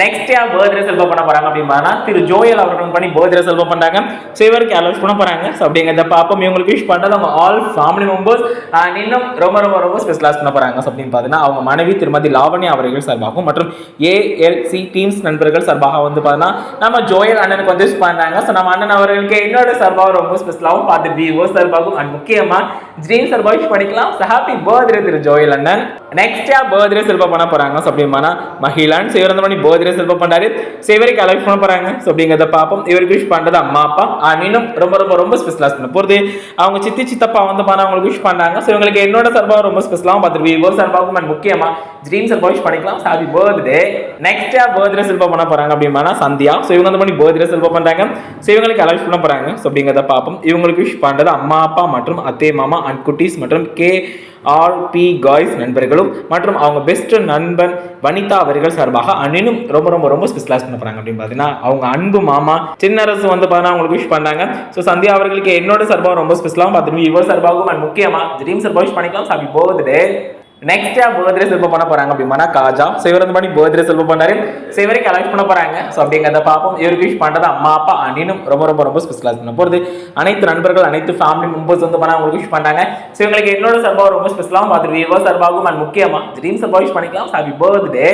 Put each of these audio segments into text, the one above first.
Next யார் birthday செல்வம் பண்ண போறாங்க அப்படின்னா திரு ஜோயல் அவர்கள் பண்ணி பர்த்டே செல்வம் பண்றாங்க. ஸோ இவருக்கு அலோஸ் பண்ண போறாங்க. ஸோ அப்படிங்கிறத பாப்போம் இவங்களுக்கு விஷ் பண்றது அவங்க ஆல் ஃபேமிலி மெம்பர்ஸ் அண்ட் இன்னும் ரொம்ப ரொம்ப ரொம்ப ஸ்பெஷலாஸ் பண்ண போறாங்க. ஸோ அப்படின்னு பார்த்தீங்கன்னா அவங்க மனைவி திருமதி லாவணி அவர்கள் சார்பாகவும் மற்றும் ஏஎல்சி டீம்ஸ் நண்பர்கள் சார்பாக வந்து பார்த்தீங்கன்னா நம்ம ஜோயல் அண்ணனுக்கு வந்து விஷ் பண்ணாங்க ஸோ நம்ம அண்ணன் அவர்களுக்கு என்னோட சார்பாக ரொம்ப ஸ்பெஷலாகவும் பார்த்து விஓ சார்பாகவும் அண்ட் முக்கியமாக ஜீன் சார்பாக விஷ் பண்ணிக்கலாம். ஸோ ஹாப்பி பர்த்டே திரு ஜோயல் அண்ணன். நெக்ஸ்ட் யார் பர்த்டே செல்வம் பண்ண போறாங்க. ஸோ அப்படின்னா மகிழான் சிவரந்தமணி பர்த்டே பர்த்டே செல்வம் பண்ணாரு ஸோ இவருக்கு அலோஸ் பண்ண போறாங்க. ஸோ அப்படிங்கிறத பார்ப்போம். இவருக்கு விஷ் பண்ணுறது அம்மா அப்பா அண்ட் ரொம்ப ரொம்ப ரொம்ப ஸ்பெஷலாக பண்ண போகிறது அவங்க சித்தி சித்தப்பா வந்து பண்ண அவங்களுக்கு விஷ் பண்ணாங்க. ஸோ இவங்களுக்கு என்னோட சார்பாக ரொம்ப ஸ்பெஷலாகவும் பார்த்துட்டு விவோ சார்பாகவும் அண்ட் முக்கியமா ட்ரீம் சார்பாக விஷ் பண்ணிக்கலாம். ஹாப்பி பர்த்டே நெக்ஸ்ட் பர்த்டே செல்வம் பண்ண போறாங்க அப்படின்னா சந்தியா. ஸோ இவங்க வந்து பண்ணி பர்த்டே செல்வம் பண்ணுறாங்க ஸோ இவங்களுக்கு அலோஸ் பண்ண போறாங்க. ஸோ அப்படிங்கிறத பார்ப்போம். இவங்களுக்கு விஷ் பண்ணுறது அம்மா அப்பா மற்றும் அத்தே மாமா அண்ட் குட்டீஸ் மற்றும் கே ஆர்பி காய்ஸ் நண்பர்களும் மற்றும் அவங்க பெஸ்ட் நண்பன் வனிதா அவர்கள் சார்பாக அண்ணனும் ரொம்ப ரொம்ப ரொம்ப ஸ்பெஷலாக பண்ண போறாங்க அப்படின்னு பார்த்தீங்கன்னா அவங்க அன்பு மாமா சின்னரசு வந்து பார்த்தீங்கன்னா அவங்களுக்கு விஷ் பண்ணாங்க. ஸோ சந்தியா அவர்களுக்கு என்னோட சார்பாக ரொம்ப ஸ்பெஷலாகவும் பார்த்துட்டு இவர் சார்பாகவும் அண்ட் முக்கியமாக ட்ரீம் சார்பாக விஷ் பண்ணிக்கலாம் ஹாப்பி போகுது நெக்ஸ்டா பர்த்டே செல்வம் பண்ண போறாங்க அப்படின்னா காஜா. ஸோ இவர் வந்து பண்ணி பர்த்டே செல்வம் பண்ணாரு. ஸோ இவரை அலெக்ட் பண்ண போறாங்க. ஸோ அப்படிங்கிறத பார்ப்போம். இவருக்கு விஷ் பண்றது அம்மா அப்பா அண்ணினும் ரொம்ப ரொம்ப ரொம்ப ஸ்பெஷலாக பண்ண போகிறது அனைத்து நண்பர்கள் அனைத்து ஃபேமிலி மெம்பர்ஸ் வந்து பண்ண அவங்களுக்கு விஷ் பண்ணாங்க ஸோ இவங்களுக்கு என்னோட சார்பாக ரொம்ப ஸ்பெஷலாகவும் பார்த்து விவோ சர்வாகும் அண்ட் முக்கியமா. ட்ரீம் சார்பாக விஷ் பண்ணிக்கலாம். ஹாப்பி பர்த்டே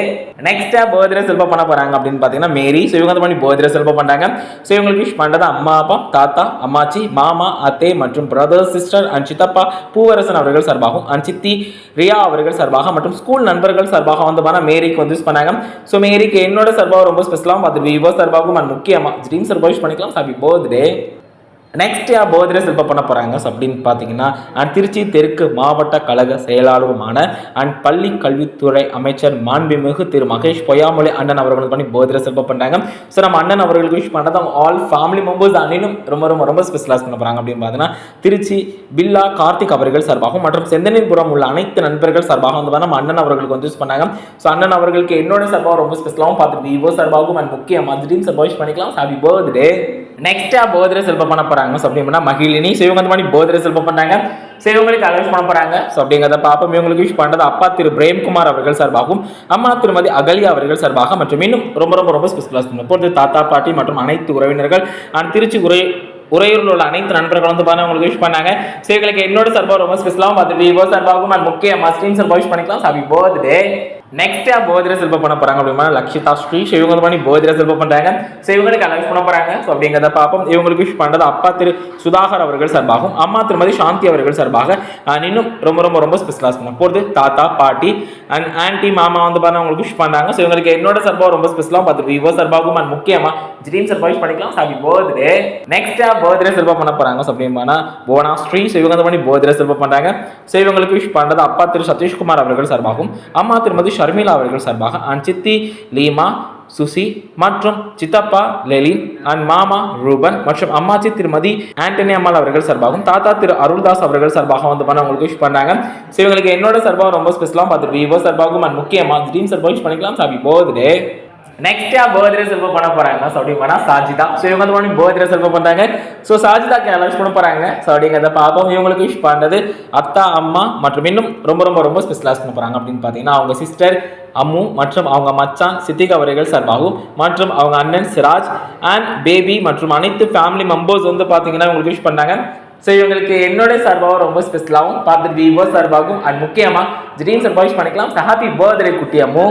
நெக்ஸ்டா பர்த்டே செல்வம் பண்ண போறாங்க அப்படின்னு பார்த்தீங்கன்னா மேரி ஸோ இவங்க வந்து பண்ணி பர்த்டே செல்வம் பண்ணாங்க ஸோ இவங்களுக்கு விஷ் பண்றது அம்மா அப்பா தாத்தா அம்மாச்சி மாமா அத்தை மற்றும் பிரதர் சிஸ்டர் அண்ட் சித்தப்பா பூவரசன் அவர்கள் சர்பாகும் அண்ட் சித்தி ரியா அவர்கள் சார்பாக மற்றும் ஸ்கூல் நண்பர்கள் சார்பாக வந்து பார்த்தா மேரிக்கு வந்து யூஸ் பண்ணாங்க. ஸோ மேரிக்கு என்னோட சார்பாக ரொம்ப ஸ்பெஷலாகவும் பார்த்து விவோ சார்பாகவும் அண்ட் முக்கியமாக ட்ரீம் சார்பாக யூஸ் பண்ணிக்கலாம். ஹாப்பி பர்த்டே நெக்ஸ்ட் யார் பர்த்டே சிற்பம் பண்ண போகிறாங்க அப்படின்னு பார்த்தீங்கன்னா அண்ட் திருச்சி தெற்கு மாவட்ட கழக செயலாளருமான அண்ட் பள்ளி கல்வித்துறை அமைச்சர் மாண்புமிகு திரு மகேஷ் பொய்யாமொழி அண்ணன் அவர்கள் பண்ணி பர்த்டே சிற்பம் பண்ணுறாங்க ஸோ நம்ம அண்ணன் அவர்களுக்கு விஷ் பண்ணதான் ஆல் ஃபேமிலி மெம்பர்ஸ் அண்ணனும் ரொம்ப ரொம்ப ரொம்ப ஸ்பெஷலாக பண்ண போகிறாங்க அப்படின்னு பார்த்தீங்கன்னா திருச்சி பில்லா கார்த்திக் அவர்கள் சார்பாகவும் மற்றும் செந்தனிபுரம் உள்ள அனைத்து நண்பர்கள் சார்பாக வந்து நம்ம அண்ணன் அவர்களுக்கு வந்து யூஸ் பண்ணாங்க. ஸோ அண்ணன் அவர்களுக்கு என்னோட சார்பாக ரொம்ப ஸ்பெஷலாகவும் பார்த்துட்டு விவோ சார்பாகவும் அண்ட் முக்கியமாக திடீர்னு சார்பாக விஷ் பண்ணிக்கலாம் ஹாப்பி பர்த்டே நெக்ஸ்ட் பர்த்டே சிற்பம் பண்ண போகிறாங்க ஸோ அப்படின்னா மகிழினி ஸோ இவங்க அந்த மாதிரி பர்த்டே செல்ப பண்ணாங்க ஸோ இவங்களுக்கு அலோஸ் பண்ண போகிறாங்க ஸோ அப்படிங்கிறத பார்ப்போம் இவங்களுக்கு விஷ் பண்ணுறது அப்பா திரு பிரேம்குமார் அவர்கள் சார்பாகவும் அம்மா திருமதி அகலியா அவர்கள் சார்பாக மற்றும் இன்னும் ரொம்ப ரொம்ப ரொம்ப ஸ்பெஷலாக பண்ண போகிறது தாத்தா பாட்டி மற்றும் அனைத்து உறவினர்கள். அண்ட் திருச்சி உரை உறையூரில் உள்ள அனைத்து நண்பர்களும் வந்து பாருங்க உங்களுக்கு விஷ் பண்ணாங்க. ஸோ இவங்களுக்கு என்னோட சார்பாக ரொம்ப ஸ்பெஷலாகவும் பார்த்துட்டு விவோ சார்பாகவும் அண்ட் முக்கிய மஸ்டீன் சார்பாக விஷ் பண்ணிக்கலாம். ஹாப்பி பர்த்டே நெக்ஸ்ட் யார் பர்த்டே பண்ண போறாங்க அப்படின்னா லக்ஷிதா ஸ்ரீ ஸோ இவங்க பண்ணி பர்த்டே செல்ப பண்றாங்க. ஸோ இவங்களுக்கு அலவுஸ் பண்ண போகிறாங்க ஸோ அப்படிங்கிறத பார்ப்போம். இவங்களுக்கு விஷ் பண்ணுறது அப்பா திரு சுதாகர் அவர்கள் சார்பாகவும் அம்மா திருமதி சாந்தி அவர்கள் சார்பாக. இன்னும் ரொம்ப ரொம்ப ரொம்ப ஸ்பெஷலாக பண்ண போகிறது தாத்தா பாட்டி அண்ட் ஆன்டி மாமா வந்து பாருங்க அவங்களுக்கு விஷ் பண்ணாங்க ஸோ இவங்களுக்கு என்னோட சார்பாக ரொம்ப ஸ்பெஷலாக பார்த்துட்டு விவோ சார்பாகவும் அண்ட் முக்கியமா ட்ரீம் சார்பாக விஷ் பண்ணிக்கலாம் ஹாப்பி பர்த்டே நெக்ஸ்ட் யார் பர்த்டே பண்ண போறாங்க. ஸோ அப்படின்னா போனா ஸ்ரீ ஸோ இவங்க பண்ணி பர்த்டே செல்ப பண்றாங்க. ஸோ இவங்களுக்கு விஷ் பண்றது அப்பா திரு சதீஷ்குமார் அவர்கள் சார்பாகவும் அம்மா திருமதி ஷர்மிளா அவர்கள் சார்பாக அண்ட் சித்தி லீமா சுசி மற்றும் சித்தப்பா லெலின் அண்ட் மாமா ரூபன் மற்றும் அம்மாச்சி திருமதி ஆண்டனி அம்மாள் அவர்கள் சார்பாகவும் தாத்தா திரு அருள்தாஸ் அவர்கள் சார்பாக வந்து பண்ண அவங்களுக்கு விஷ் பண்ணாங்க ஸோ இவங்களுக்கு என்னோட சார்பாக ரொம்ப ஸ்பெஷலாக பார்த்துட்டு விவோ சார்பாகவும் அண்ட் முக்கியமாக ட்ரீம் சார்பாக விஷ் பண்ணிக்கலாம். ஹாப்பி பர்த்டே நெக்ஸ்டா பர்த்டே செல்வ பண்ண போறாங்க. ஸோ அப்படின்னா சாஜிதா. ஸோ இவங்க வந்து பண்ணி பர்த்டே செல்வ பண்றாங்க. ஸோ சாஜிதாக்கு அலௌஸ் பண்ண போறாங்க? ஸோ அப்படிங்கிறத பார்ப்போம் இவங்களுக்கு விஷ் பண்ணுறது அத்தா அம்மா மற்றும் இன்னும் ரொம்ப ரொம்ப ரொம்ப ஸ்பெஷலாக பண்ண போறாங்க அப்படின்னு பார்த்தீங்கன்னா அவங்க சிஸ்டர் அம்மு மற்றும் அவங்க மச்சான் சித்திகா அவர்கள் சார்பாகவும் மற்றும் அவங்க அண்ணன் சிராஜ் அண்ட் பேபி மற்றும் அனைத்து ஃபேமிலி மெம்பர்ஸ் வந்து பார்த்தீங்கன்னா இவங்களுக்கு விஷ் பண்ணாங்க. ஸோ இவங்களுக்கு என்னோட சார்பாகவும் ரொம்ப ஸ்பெஷலாகவும் பார்த்துட்டு விவோ சார்பாகவும் அண்ட் முக்கியமாக ட்ரீம் சார்பாக விஷ் பண்ணிக்கலாம். ஹாப்பி பர்த்டே குட்டி அம்மு.